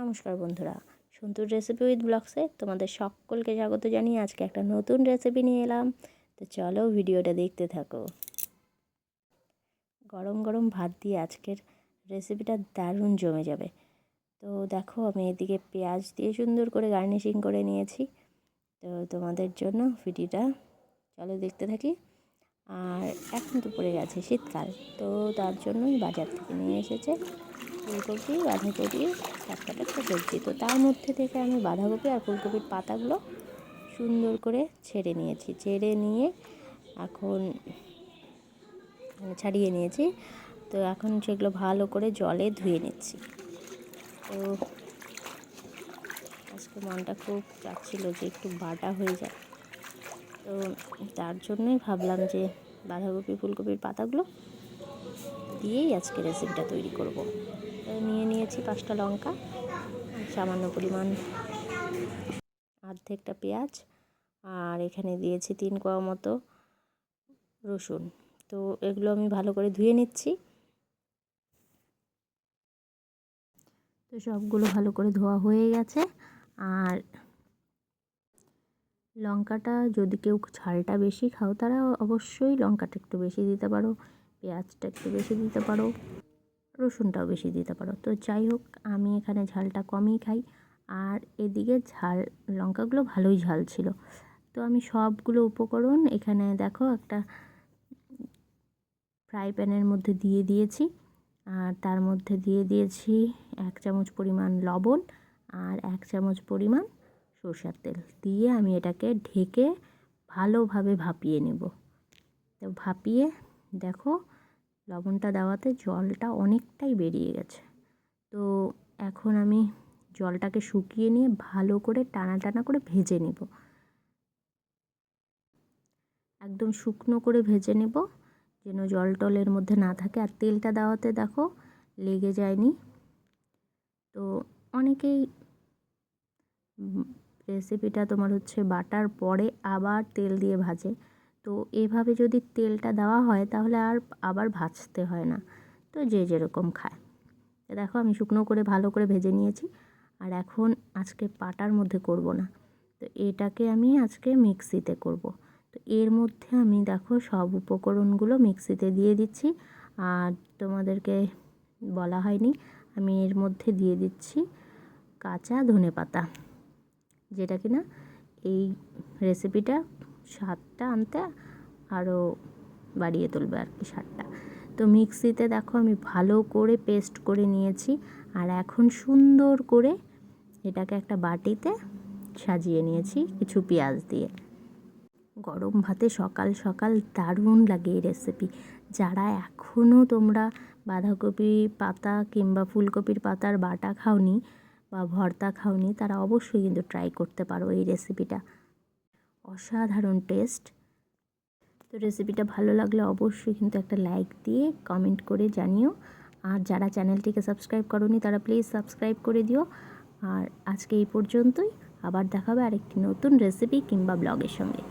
নমস্কার বন্ধুরা, santoor recipe with ব্লগসে তোমাদের সকলকে স্বাগত জানিয়ে আজকে একটা নতুন রেসিপি নিয়ে এলাম। তো চলো ভিডিওটা দেখতে থাকো। গরম গরম ভাত দিয়ে আজকের রেসিপিটা দারুণ জমে যাবে। তো দেখো আমি এদিকে পেঁয়াজ দিয়ে সুন্দর করে গার্নিশিং করে নিয়েছি। তো তোমাদের জন্য ভিডিওটা, চলো দেখতে থাকি। আর এখন তো পড়ে গেছে শীতকাল, তো তার জন্যই বাজার থেকে নিয়ে এসেছে। ফুলকপি, বাঁধাকপি টাটকা টাটকা সবজি। তো তার মধ্যে থেকে আমি বাঁধাকপি আর ফুলকপির পাতাগুলো সুন্দর করে ছেড়ে নিয়েছি। ছেড়ে নিয়ে এখন ছাড়িয়ে নিয়েছি। তো এখন সেগুলো ভালো করে জলে ধুয়ে নিচ্ছি। তো আজকে মনটা খুব চাচ্ছিল যে একটু বাটা হয়ে যায় তো তার জন্যই ভাবলাম যে বাঁধাকপি, ফুলকপির পাতাগুলো দিয়েই আজকে রেসিপিটা তৈরি করব। নিয়ে নিয়েছি পাঁচটা লঙ্কা, সামান্য পরিমাণ অর্ধেকটা পেঁয়াজ, আর এখানে দিয়েছি তিন কোয়া মতো রসুন। তো এগুলো আমি ভালো করে ধুয়ে নিচ্ছি। তো সবগুলো ভালো করে ধোয়া হয়ে গেছে। আর লঙ্কাটা যদি কেউ ঝালটা বেশি খাও, তারা অবশ্যই লঙ্কাটা একটু বেশি দিতে পারো, পেঁয়াজটা একটু বেশি দিতে পারো। রসুনটাও বেশি দিতে পারো। তো যাই হোক, আমি এখানে ঝালটা কমই খাই। আর এদিকে ঝাল, লঙ্কাগুলো ভালোই ঝাল ছিল। তো আমি সবগুলো উপকরণ এখানে দেখো একটা ফ্রাই প্যানের মধ্যে দিয়ে দিয়েছি। আর তার মধ্যে দিয়ে দিয়েছি এক চামচ পরিমাণ লবণ আর এক চামচ পরিমাণ সরষের তেল। দিয়ে আমি এটাকে ঢেকে ভালোভাবে ভাপিয়ে নেব। তো ভাপিয়ে দেখো লবণটা দেওয়াতে জলটা অনেকটাই বেরিয়ে গেছে। তো এখন আমি জলটাকে শুকিয়ে নিয়ে ভালো করে টানা টানা করে ভেজে নেব। একদম শুকনো করে ভেজে নেব, যেন জল টলের মধ্যে না থাকে। আর তেলটা দেওয়াতে দেখো লেগে যায়নি। তো অনেকেই রেসিপিটা তোমার হচ্ছে বাটার পরে আবার তেল দিয়ে ভাজে। তো এভাবে যদি তেলটা দেওয়া হয় তাহলে আর আবার ভাজতে হয় না। তো যে যেরকম খায়। তো দেখো আমি শুকনো করে ভালো করে ভেজে নিয়েছি। আর এখন আজকে পাটার মধ্যে করব না। তো এটাকে আমি আজকে মিক্সিতে করব। তো এর মধ্যে আমি দেখো সব উপকরণগুলো মিক্সিতে দিয়ে দিচ্ছি। আর তোমাদেরকে বলা হয়নি, আমি এর মধ্যে দিয়ে দিচ্ছি কাঁচা ধনে পাতা যেটা কিনা এই রেসিপিটা স্বাদটা আনতে আরও বাড়িয়ে তুলবে আর কি স্বাদটা তো মিক্সিতে দেখো আমি ভালো করে পেস্ট করে নিয়েছি, আর এখন সুন্দর করে এটাকে একটা বাটিতে সাজিয়ে নিয়েছি কিছু পেঁয়াজ দিয়ে। গরম ভাতে সকাল সকাল দারুণ লাগে এই রেসিপি যারা এখনও তোমরা বাঁধাকপি পাতা কিংবা ফুলকপির পাতার বাটা খাওনি বা ভর্তা খাওনি, তারা অবশ্যই কিন্তু ট্রাই করতে পারো এই রেসিপিটা অসাধারণ টেস্ট। তো রেসিপিটা ভালো লাগলে অবশ্যই কিন্তু একটা লাইক দিয়ে কমেন্ট করে জানিও। আর যারা চ্যানেলটিকে সাবস্ক্রাইব করনি তারা প্লিজ সাবস্ক্রাইব করে দিও। আর আজকে এই পর্যন্তই। আবার দেখাবে আরেকটি নতুন রেসিপি কিংবা ব্লগের সঙ্গে।